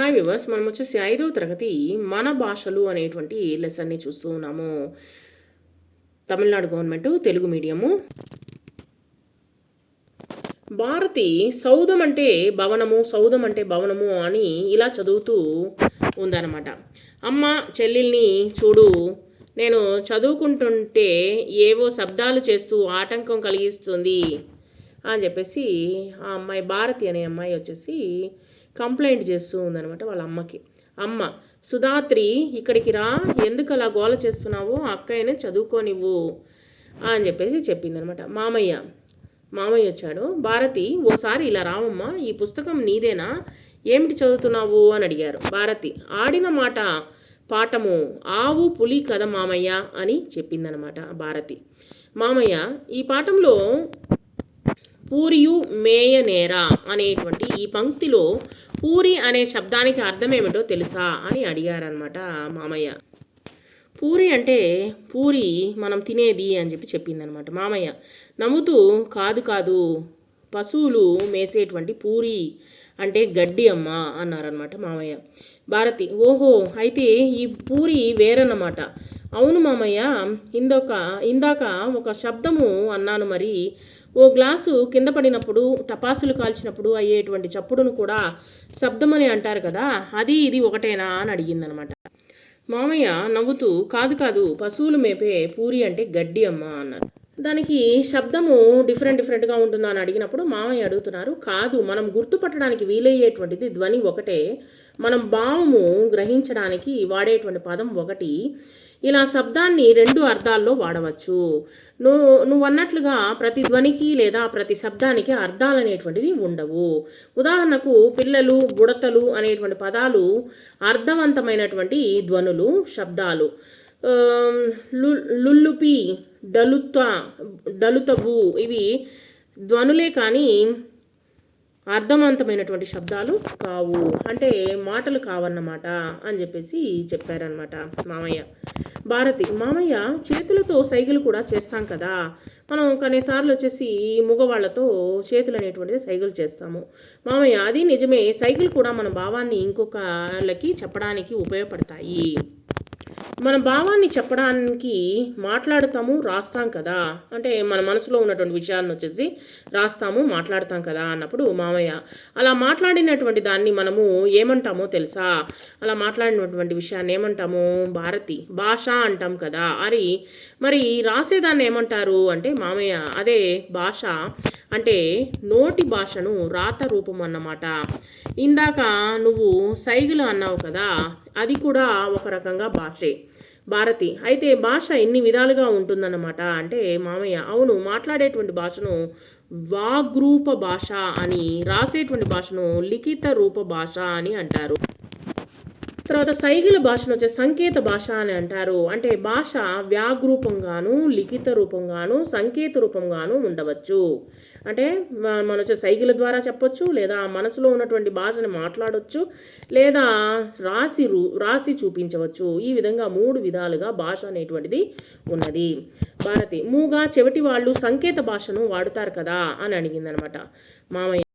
Hi viewers మనం వచ్చేసి ఐదవ తరగతి మన భాషలు అనేటువంటి లెసన్ని చూస్తూ ఉన్నాము. Tamil Nadu government Telugu medium. Bharati సౌధం అంటే భవనము సౌధం అంటే భవనము అని ఇలా చదువుతూ ఉందన్నమాట. అమ్మ చెల్లెల్ని చూడు నేను చదువుకుంటుంటే ఏవో శబ్దాలు చేస్తూ ఆటంకం కలిగిస్తుంది అని చెప్పేసి ఆ అమ్మాయి భారతి అనే అమ్మాయి వచ్చేసి కంప్లైంట్ చేస్తూ ఉందనమాట వాళ్ళ అమ్మకి. అమ్మ సుధాత్రి ఇక్కడికి రా ఎందుకు అలా గోల చేస్తున్నావు? అక్కయ్యనే చదువుకోనివ్వు అని చెప్పేసి చెప్పిందనమాట మామయ్య మామయ్య వచ్చాడు. భారతి ఓసారి ఇలా రావమ్మా ఈ పుస్తకం నీదేనా? ఏమిటి చదువుతున్నావు? అని అడిగారు. భారతి ఆడిన మాట పాఠము ఆవు పులి కథ మామయ్య అని చెప్పిందనమాట భారతి. మామయ్య ఈ పాఠంలో పూరియు మేయనేరా అనేటువంటి ఈ పంక్తిలో పూరి అనే శబ్దానికి అర్థం ఏమిటో తెలుసా అని అడిగారనమాట మామయ్య. పూరి అంటే పూరి మనం తినేది అని చెప్పి చెప్పిందనమాట మామయ్య. నవ్వుతూ కాదు కాదు పశువులు మేసేటువంటి పూరి అంటే గడ్డి అమ్మ అన్నారనమాట మామయ్య. భారతి ఓహో అయితే ఈ పూరి వేరన్నమాట. అవును మామయ్య ఇందొక ఇందాక ఒక శబ్దము అన్నాను మరి. ఓ గ్లాసు కింద పడినప్పుడు టపాసులు కాల్చినప్పుడు అయ్యేటువంటి చప్పుడును కూడా శబ్దం అని అంటారు కదా అది ఇది ఒకటేనా అని అడిగిందనమాట. మామయ్య నవ్వుతూ కాదు కాదు పశువులు మేపే పూరి అంటే గడ్డి అమ్మ అన్నారు. దానికి శబ్దము డిఫరెంట్ డిఫరెంట్గా ఉంటుందా అని అడిగినప్పుడు మామయ్య అడుగుతున్నారు కాదు మనం గుర్తుపట్టడానికి వీలయ్యేటువంటిది ధ్వని ఒకటే మనం భావము గ్రహించడానికి వాడేటువంటి పదం ఒకటి. ఇలా శబ్దాన్ని రెండు అర్థాల్లో వాడవచ్చు. నువ్వు నువ్వు అన్నట్లుగా ప్రతి ధ్వనికి లేదా ప్రతి శబ్దానికి అర్థాలు అనేటువంటివి ఉండవు. ఉదాహరణకు పిల్లలు బుడతలు అనేటువంటి పదాలు అర్థవంతమైనటువంటి ధ్వనులు శబ్దాలు. లుల్లుపి డలుత డలుతబు ఇవి ధ్వనులే కానీ అర్థవంతమైనటువంటి శబ్దాలు కావు. అంటే మాటలు కావన్నమాట అని చెప్పేసి చెప్పారనమాట మామయ్య. భారతి మామయ్య చేతులతో సైగలు కూడా చేస్తాం కదా. మనం కొన్నిసార్లు వచ్చేసి మగవాళ్ళతో చేతులు అనేటువంటిది సైగలు చేస్తాము. మామయ్య అది నిజమే. సైకిల్ కూడా మన భావాన్ని ఇంకొకళ్ళకి చెప్పడానికి ఉపయోగపడతాయి. మన భావాన్ని చెప్పడానికి మాట్లాడతాము రాస్తాం కదా. అంటే మన మనసులో ఉన్నటువంటి విషయాలను వచ్చేసి రాస్తాము మాట్లాడతాం కదా అన్నప్పుడు మామయ్య అలా మాట్లాడినటువంటి దాన్ని మనము ఏమంటామో తెలుసా? అలా మాట్లాడినటువంటి విషయాన్ని ఏమంటాము? భారతి భాష అంటాం కదా అరి మరి రాసేదాన్ని ఏమంటారు అంటే మామయ్య అదే భాష అంటే నోటి భాషను రాత రూపం అన్నమాట. ఇందాక నువ్వు సైగులు అన్నావు కదా అది కూడా ఒక రకంగా భాషే. భారతి. అయితే భాష ఎన్ని విధాలుగా ఉంటుందన్నమాట? అంటే మామయ్య అవును మాట్లాడేటువంటి భాషను వాగ్రూప భాష అని రాసేటువంటి భాషను లిఖిత రూప భాష అని అంటారు. తర్వాత సైగిల భాషను వచ్చే సంకేత భాష అని అంటారు. అంటే భాష వ్యాగ్రూపంగాను లిఖిత రూపంగాను సంకేత రూపంగాను ఉండవచ్చు. అంటే మన వచ్చే సైకిల్ ద్వారా చెప్పొచ్చు లేదా మనసులో ఉన్నటువంటి భాషను మాట్లాడవచ్చు లేదా రాసి రూ రాసి చూపించవచ్చు. ఈ విధంగా మూడు విధాలుగా భాష అనేటువంటిది ఉన్నది. భారతి మూగా చెవిటి వాళ్ళు సంకేత భాషను వాడుతారు కదా అని అడిగిందనమాట. మామయ్య